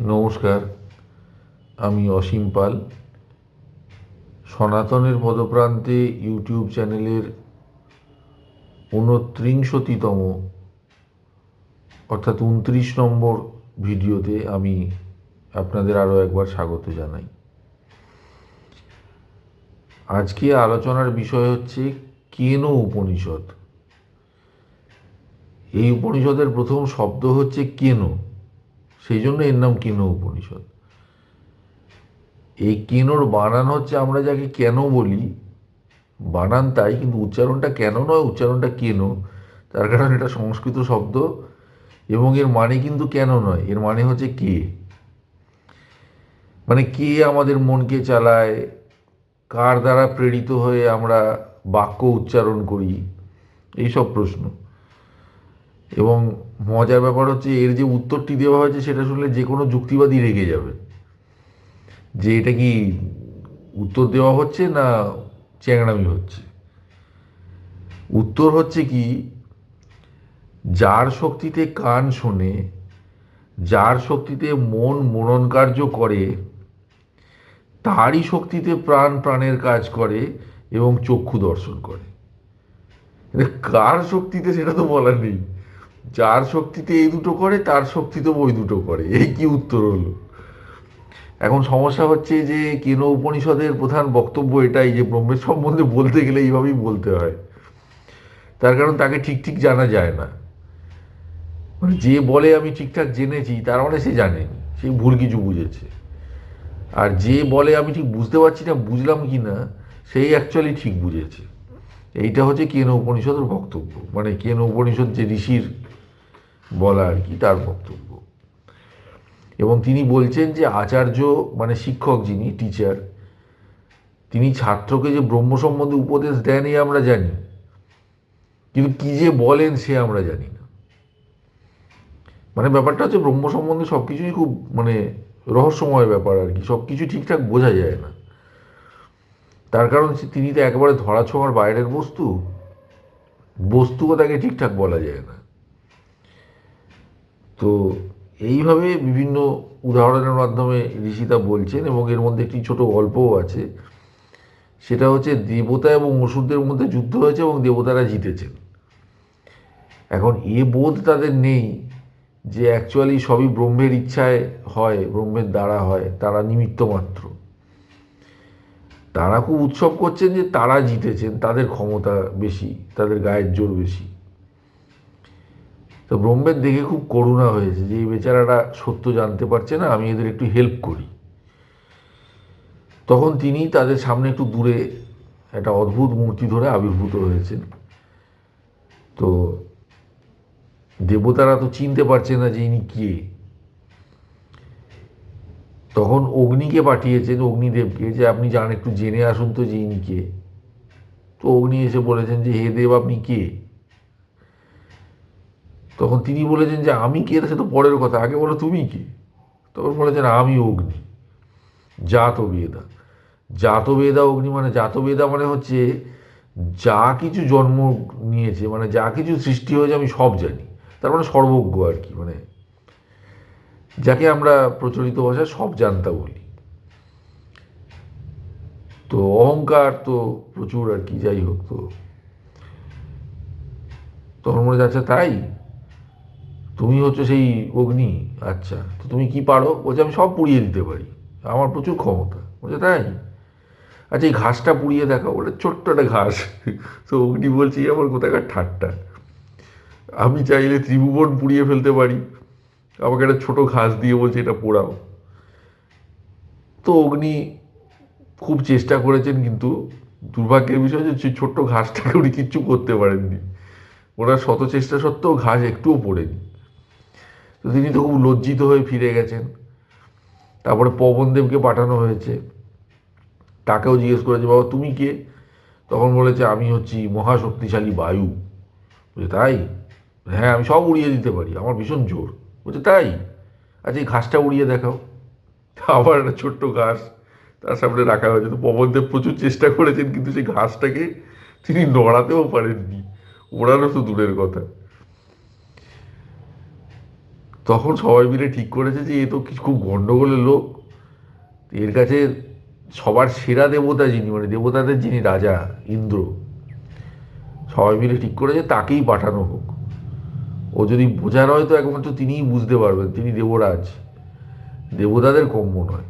নমস্কার, আমি অসীম পাল। সনাতনের পদপ্রান্তে ইউটিউব চ্যানেলের ঊনত্রিংশতিতম অর্থাৎ উনত্রিশ নম্বর ভিডিওতে আমি আপনাদের আরও একবার স্বাগত জানাই। আজকে আলোচনার বিষয় হচ্ছে, কেন উপনিষদ? এই উপনিষদের প্রথম শব্দ হচ্ছে কেন? সেই জন্য এর নাম কেন উপনিষদ। এই কেনর বানান হচ্ছে আমরা যাকে কেন বলি, বানান তাই, কিন্তু উচ্চারণটা কেন নয়, উচ্চারণটা কেন। তার কারণ এটা সংস্কৃত শব্দ, এবং এর মানে কিন্তু কেন নয়, এর মানে হচ্ছে কে। মানে কে আমাদের মনকে চালায়, কার দ্বারা প্রেরিত হয়ে আমরা বাক্য উচ্চারণ করি, এইসব প্রশ্ন। এবং মজার ব্যাপার হচ্ছে, এর যে উত্তরটি দেওয়া হয়েছে, সেটা শুনলে যে কোনো যুক্তিবাদী রেগে যাবে। যে এটা কি উত্তর দেওয়া হচ্ছে না চ্যাংড়ামি হচ্ছে? উত্তর হচ্ছে কি, যার শক্তিতে কান শোনে, যার শক্তিতে মন মনন কার্য করে, তারই শক্তিতে প্রাণ প্রাণের কাজ করে এবং চক্ষু দর্শন করে। এটা কার শক্তিতে সেটা তো বলার নেই। যার শক্তিতে এই দুটো করে, তার শক্তিতে ওই দুটো করে। এই কি উত্তর হলো? এখন সমস্যা হচ্ছে যে, কেন উপনিষদের প্রধান বক্তব্য এটাই যে, ব্রহ্মের সম্বন্ধে বলতে গেলে এইভাবেই বলতে হয়। তার কারণ তাকে ঠিক ঠিক জানা যায় না। মানে যে বলে আমি ঠিকঠাক জেনেছি, তার মানে সে জানেনি, সে ভুল কিছু বুঝেছে। আর যে বলে আমি ঠিক বুঝতে পারছি না, বুঝলাম কি না সেই অ্যাকচুয়ালি ঠিক বুঝেছে। এইটা হচ্ছে কেন উপনিষদের বক্তব্য। মানে কেন উপনিষদ যে ঋষির বলা আর কি তার বক্তব্য? এবং তিনি বলছেন যে আচার্য মানে শিক্ষক যিনি টিচার তিনি ছাত্রকে যে ব্রহ্ম সম্বন্ধে উপদেশ দেন এই আমরা জানি, কিন্তু কি যে বলেন সে আমরা জানি না। মানে ব্যাপারটা হচ্ছে ব্রহ্ম সম্বন্ধে সব কিছুই খুব মানে রহস্যময় ব্যাপার আর কি সব কিছু ঠিকঠাক বোঝা যায় না। তার কারণ তিনি তো একেবারে ধরা ছোঁয়ার বাইরের বস্তু, বস্তুও তাকে ঠিকঠাক বলা যায় না। তো এইভাবে বিভিন্ন উদাহরণের মাধ্যমে ঋষিতা বলছেন এবং এর মধ্যে একটি ছোট গল্পও আছে। সেটা হচ্ছে দেবতা এবং অসুরদের মধ্যে যুদ্ধ হয়েছে এবং দেবতারা জিতেছেন। এখন এ বোধ তাদের নেই যে অ্যাকচুয়ালি সবই ব্রহ্মের ইচ্ছায় হয়, ব্রহ্মের দ্বারা হয়, তারা নিমিত্ত মাত্র। তারা খুব উৎসব করছেন যে তারা জিতেছেন, তাদের ক্ষমতা বেশি, তাদের গায়ের জোর বেশি। তো ব্রহ্মের দেখে খুব করুণা হয়েছে যে এই বেচারারা সত্য জানতে পারছে না, আমি এদের একটু হেল্প করি। তখন তিনি তাদের সামনে একটু দূরে একটা অদ্ভুত মূর্তি ধরে আবির্ভূত হয়েছেন। তো দেবতারা তো চিনতে পারছে না যে ইনি কে। তখন অগ্নিকে পাঠিয়েছেন অগ্নিদেবকে যে আপনি যান, একটু জেনে আসুন তো যে ইনি কে। তো অগ্নি এসে বলেছেন যে, হে দেব, আপনি কে? তখন তিনি বলেছেন যে, আমি কে? সে তো পরের কথা। আগে বলো, তুমি কে? তখন বলেছেন, আমি অগ্নি। জাত বেদা জাত বেদা অগ্নি মানে জাত বেদা মানে হচ্ছে যা কিছু জন্ম নিয়েছে মানে যা কিছু সৃষ্টি হয়েছে, আমি সব জানি। তার মানে সর্বজ্ঞ আর কি মানে যাকে আমরা প্রচলিত ভাষায় সব জানতা বলি। তো অহংকার তো প্রচুর আর কি, যাই হোক তো। তখন মনে যাচ্ছে তাই? তুমি হচ্ছে সেই অগ্নি? আচ্ছা তো তুমি কি পারো? বলছে, আমি সব পুড়িয়ে দিতে পারি। আমার প্রচুর ক্ষমতা। বলছে, তাই? আচ্ছা এই ঘাসটা পুড়িয়ে দেখাও, বলে ছোট্ট একটা ঘাস। তো অগ্নি বলছে, "এই আমার কোথাকার ঠাট্টা? আমি চাইলে ত্রিভুবন পুড়িয়ে ফেলতে পারি। আমাকে একটা ছোটো ঘাস দিয়ে বলছে, এটা পোড়াও। তো অগ্নি খুব চেষ্টা করেছেন, কিন্তু দুর্ভাগ্যের বিষয় যে ছোট্ট ঘাসটাকে উনি কিচ্ছু করতে পারেননি। ওনার শত চেষ্টা সত্ত্বেও ঘাস একটুও পড়েনি। তো তিনি তো খুব লজ্জিত হয়ে ফিরে গেছেন। তারপরে পবনদেবকে পাঠানো হয়েছে। তাকেও জিজ্ঞেস করেছে, বাবা, তুমি কে? তখন বলেছে, আমি হচ্ছি মহাশক্তিশালী বায়ু। বলছে, তাই? হ্যাঁ আমি সব উড়িয়ে দিতে পারি, আমার ভীষণ জোর। বলছে, তাই? আচ্ছা এই ঘাসটা উড়িয়ে দেখাও। আবার একটা ছোট্ট ঘাস তার সামনে রাখা হয়েছে। তো পবনদেব প্রচুর চেষ্টা করেছেন, কিন্তু সেই ঘাসটাকে তিনি নড়াতেও পারেননি। ওড়ানো তো দূরের কথা। তখন সবাই মিলে ঠিক করেছে যে এ তো কিছু খুব গণ্ডগোলের লোক। এর কাছে সবার সেরা দেবতা যিনি মানে দেবতাদের যিনি রাজা ইন্দ্র, সবাই মিলে ঠিক করেছে তাকেই পাঠানো হোক। ও যদি বোঝার হয় তো একমাত্র তিনিই বুঝতে পারবেন, তিনি দেবরাজ। দেবতাদের কম্য নয়।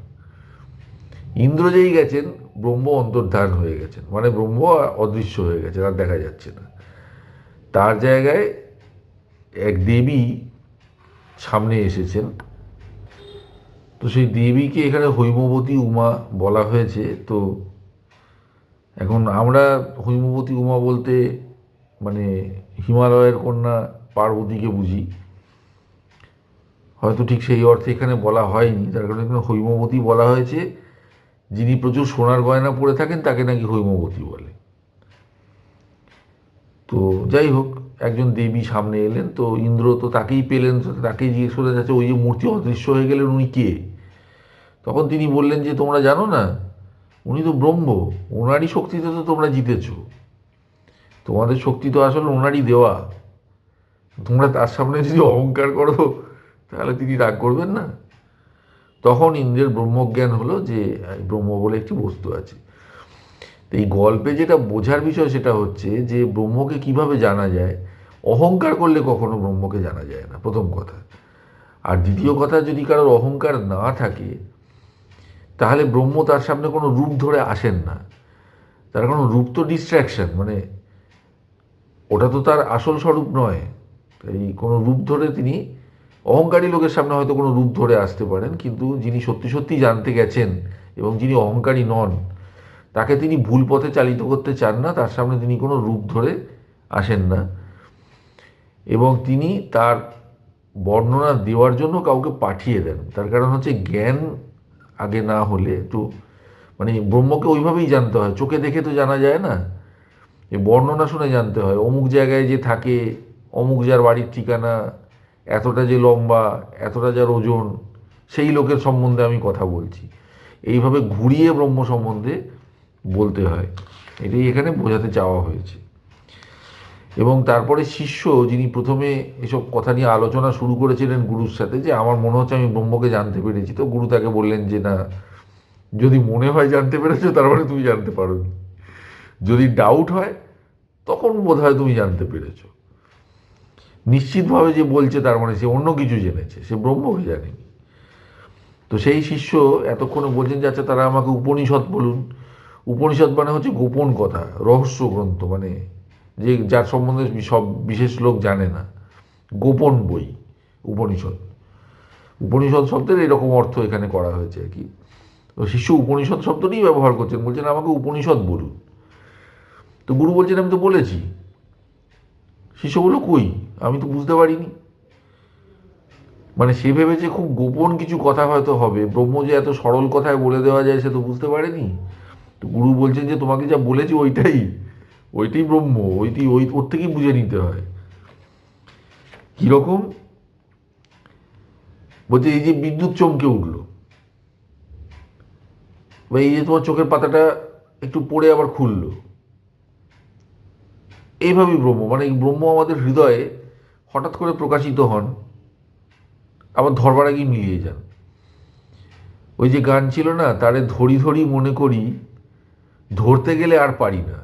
ইন্দ্র যেই গেছেন, ব্রহ্ম অন্তর্ধান হয়ে গেছেন। মানে ব্রহ্ম অদৃশ্য হয়ে গেছে আর দেখা যাচ্ছে না। তার জায়গায় এক দেবী সামনে এসেছেন। তো সেই দেবীকে এখানে হৈমবতী উমা বলা হয়েছে। তো এখন আমরা হৈমবতী উমা বলতে মানে হিমালয়ের কন্যা পার্বতীকে বুঝি। হয়তো ঠিক সেই অর্থে এখানে বলা হয়নি। তার কারণে এখানে হৈমবতী বলা হয়েছে। যিনি প্রচুর সোনার গয়না পরে থাকেন, তাকে নাকি হৈমবতী বলে। তো যাই হোক একজন দেবী সামনে এলেন, তো ইন্দ্র তো তাকেই পেলেন তাকেই জিজ্ঞেস করে যাচ্ছে, ওই যে মূর্তি অদৃশ্য হয়ে গেলেন, উনি কে? তখন তিনি বললেন যে, তোমরা জানো না, উনি তো ব্রহ্ম, ওনারই শক্তিতে তো তোমরা জিতেছ। তোমাদের শক্তি তো আসলে ওনারই দেওয়া। তোমরা তার সামনে যদি অহংকার করো, তাহলে তিনি রাগ করবেন না। তখন ইন্দ্রের ব্রহ্মজ্ঞান হলো যে ব্রহ্ম বলে একটি বস্তু আছে। এই গল্পে যেটা বোঝার বিষয় সেটা হচ্ছে যে ব্রহ্মকে কীভাবে জানা যায় অহংকার করলে কখনো ব্রহ্মকে জানা যায় না প্রথম কথা। আর দ্বিতীয় কথা যদি কারোর অহংকার না থাকে তাহলে ব্রহ্ম তার সামনে কোনো রূপ ধরে আসেন না। তার কোনো রূপ তো ডিস্ট্র্যাকশন মানে ওটা তো তার আসল স্বরূপ নয়। এই কোনো রূপ ধরে তিনি অহংকারী লোকের সামনে হয়তো কোনো রূপ ধরে আসতে পারেন কিন্তু যিনি সত্যি সত্যি জানতে গেছেন এবং যিনি অহংকারী নন তাকে তিনি ভুল পথে চালিত করতে চান না, তার সামনে তিনি কোনো রূপ ধরে আসেন না। এবং তিনি তার বর্ণনা দেওয়ার জন্য কাউকে পাঠিয়ে দেন। তার কারণ হচ্ছে জ্ঞান আগে না হলে একটু মানে ব্রহ্মকে ওইভাবেই জানতে হয়। চোখে দেখে তো জানা যায় না। এই বর্ণনা শুনে জানতে হয়। অমুক জায়গায় যে থাকে, অমুক যার বাড়ির ঠিকানা, এতটা যে লম্বা, এতটা যার ওজন, সেই লোকের সম্বন্ধে আমি কথা বলছি। এইভাবে ঘুরিয়ে ব্রহ্ম সম্বন্ধে বলতে হয়। এটাই এখানে বোঝাতে চাওয়া হয়েছে। এবং তারপরে শিষ্য যিনি প্রথমে এসব কথা নিয়ে আলোচনা শুরু করেছিলেন গুরুর সাথে যে, আমার মনে হচ্ছে আমি ব্রহ্মকে জানতে পেরেছি। তো গুরু তাকে বললেন যে, না, যদি মনে হয় জানতে পেরেছ, তার মানে তুমি জানতে পারো যদি ডাউট হয়, তখন বোধ হয় তুমি জানতে পেরেছ। নিশ্চিতভাবে যে বলছে, তার মানে সে অন্য কিছু জেনেছে, সে ব্রহ্মকে জানেনি। তো সেই শিষ্য এতক্ষণে বলছেন যে আচ্ছা তারা আমাকে উপনিষদ বলুন। উপনিষদ মানে হচ্ছে গোপন কথা, রহস্য গ্রন্থ মানে যে যার সম্বন্ধে সব বিশেষ লোক জানে না। গোপন বই, উপনিষদ। উপনিষদ শব্দের এরকম অর্থ এখানে করা হয়েছে আর কি। তো শিষ্য উপনিষদ শব্দটিই ব্যবহার করছেন, বলছেন আমাকে উপনিষদ বলুন। তো গুরু বলছেন, আমি তো বলেছি। শিষ্য বলল কই? আমি তো বুঝতে পারিনি। মানে সে ভেবেছে খুব গোপন কিছু কথা হয়তো হবে। ব্রহ্ম যে এত সরল কথায় বলে দেওয়া যায় সে তো বুঝতে পারেনি। গুরু বলছেন যে, তোমাকে যা বলেছি ওইটাই। ওইটাই ব্রহ্ম ওইটি ওই, ওর থেকেই বুঝে নিতে হয়। কীরকম? বলছে, এই যে বিদ্যুৎ চমকে উঠল। বা এই যে তোমার চোখের পাতাটা একটু পড়ে আবার খুললো। এইভাবেই ব্রহ্ম মানে ব্রহ্ম আমাদের হৃদয়ে হঠাৎ করে প্রকাশিত হন, আবার ধরবার আগেই মিলিয়ে যান। ওই যে গান ছিল না, তারে ধরি ধরি মনে করি ধরতে গেলে আর পারি না।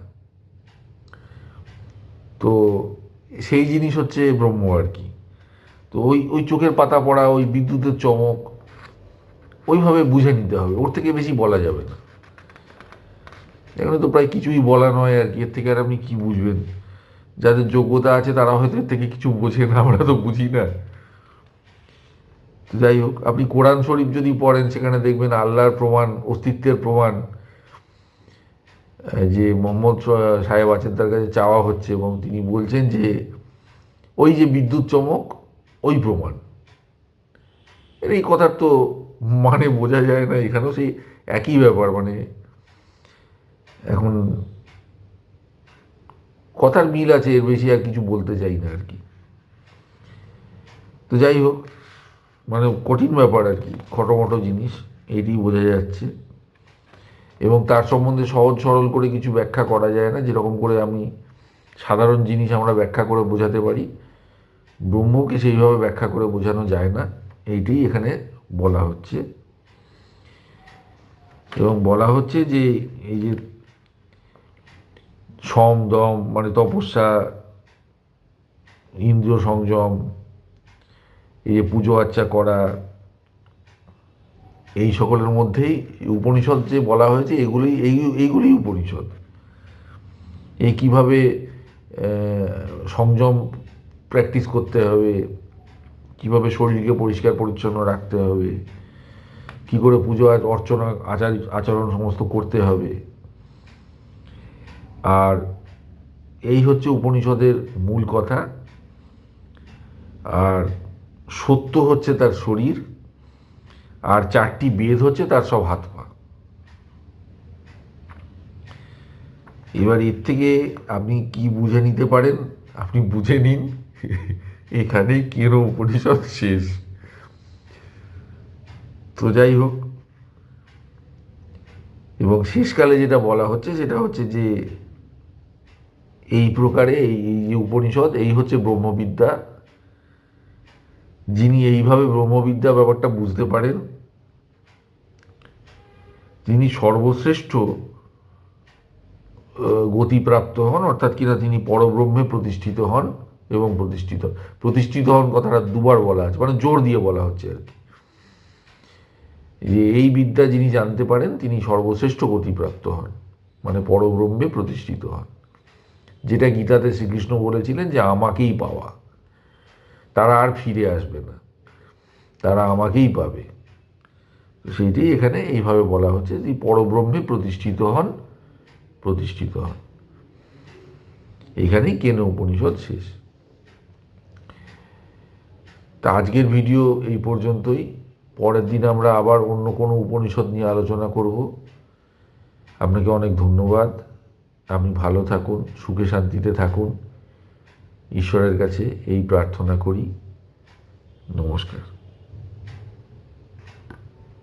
তো সেই জিনিস হচ্ছে ব্রহ্ম আর কি। তো ওই ওই চোখের পাতা পড়া, ওই বিদ্যুতের চমক, ওইভাবে বুঝে নিতে হবে। ওর থেকে বেশি বলা যাবে না। এখানে তো প্রায় কিছুই বলা নয় আর কি। এর থেকে আর আপনি কী বুঝবেন? যাদের যোগ্যতা আছে তারা হয়তো এর থেকে কিছু বোঝে না, আমরা তো বুঝি না। যাই হোক, আপনি কোরআন শরীফ যদি পড়েন, সেখানে দেখবেন আল্লাহর প্রমাণ, অস্তিত্বের প্রমাণ যে মোহাম্মদ সাহেব আছেন তার কাছে চাওয়া হচ্ছে এবং তিনি বলছেন যে ওই যে বিদ্যুৎ চমক, ওই প্রমাণ। এই কথার তো মানে বোঝা যায় না, এখানেও সেই একই ব্যাপার। মানে এখন কথার মিল আছে, এর বেশি আর কিছু বলতে চাই না আর কি। তো যাই হোক মানে কঠিন ব্যাপার আর কি, খটোমটো জিনিস, এটি বোঝা যাচ্ছে। এবং তার সম্বন্ধে সহজ সরল করে কিছু ব্যাখ্যা করা যায় না। যেরকম করে আমি সাধারণ জিনিস আমরা ব্যাখ্যা করে বোঝাতে পারি। ব্রহ্মকে সেইভাবে ব্যাখ্যা করে বোঝানো যায় না। এইটাই এখানে বলা হচ্ছে। এবং বলা হচ্ছে যে এই যে সম, দম মানে তপস্যা, ইন্দ্রিয় সংযম, এই যে পুজো আর্চা করা এই সকলের মধ্যেই উপনিষদ যে বলা হয়েছে এগুলোই এই এইগুলোই উপনিষদ। এই কীভাবে সংযম প্র্যাকটিস করতে হবে, কীভাবে শরীরকে পরিষ্কার পরিচ্ছন্ন রাখতে হবে, কি করে পুজো অর্চনা, আচার আচরণ সমস্ত করতে হবে। আর এই হচ্ছে উপনিষদের মূল কথা। আর সত্য হচ্ছে তার শরীর। আর চারটি বেদ হচ্ছে তার সব হাত পা। এবার এর থেকে আপনি কি বুঝে নিতে পারেন? আপনি বুঝে নিন। এখানে কেন উপনিষদ শেষ? তো যাই হোক, এবং শেষকালে যেটা বলা হচ্ছে সেটা হচ্ছে যে এই প্রকারে এই উপনিষদ, এই হচ্ছে ব্রহ্মবিদ্যা যিনি এইভাবে ব্রহ্মবিদ্যা ব্যাপারটা বুঝতে পারেন তিনি সর্বশ্রেষ্ঠ গতিপ্রাপ্ত হন, অর্থাৎ কিনা তিনি পরব্রহ্মে প্রতিষ্ঠিত হন এবং প্রতিষ্ঠিত প্রতিষ্ঠিত হন কথাটা দুবার বলা আছে মানে জোর দিয়ে বলা হচ্ছে আর কি। যে এই বিদ্যা যিনি জানতে পারেন, তিনি সর্বশ্রেষ্ঠ গতিপ্রাপ্ত হন মানে পরব্রহ্মে প্রতিষ্ঠিত হন। যেটা গীতাতে শ্রীকৃষ্ণ বলেছিলেন যে আমাকেই পাওয়া। তারা আর ফিরে আসবে না। তারা আমাকেই পাবে। তো সেইটাই এখানে এইভাবে বলা হচ্ছে যে পরব্রহ্মে প্রতিষ্ঠিত হন প্রতিষ্ঠিত হন। এখানেই কেন উপনিষদ শেষ? তা আজকের ভিডিও এই পর্যন্তই। পরের দিন আমরা আবার অন্য কোনো উপনিষদ নিয়ে আলোচনা করব। আপনাকে অনেক ধন্যবাদ। আপনি ভালো থাকুন, সুখে শান্তিতে থাকুন। ঈশ্বরের কাছে এই প্রার্থনা করি। নমস্কার।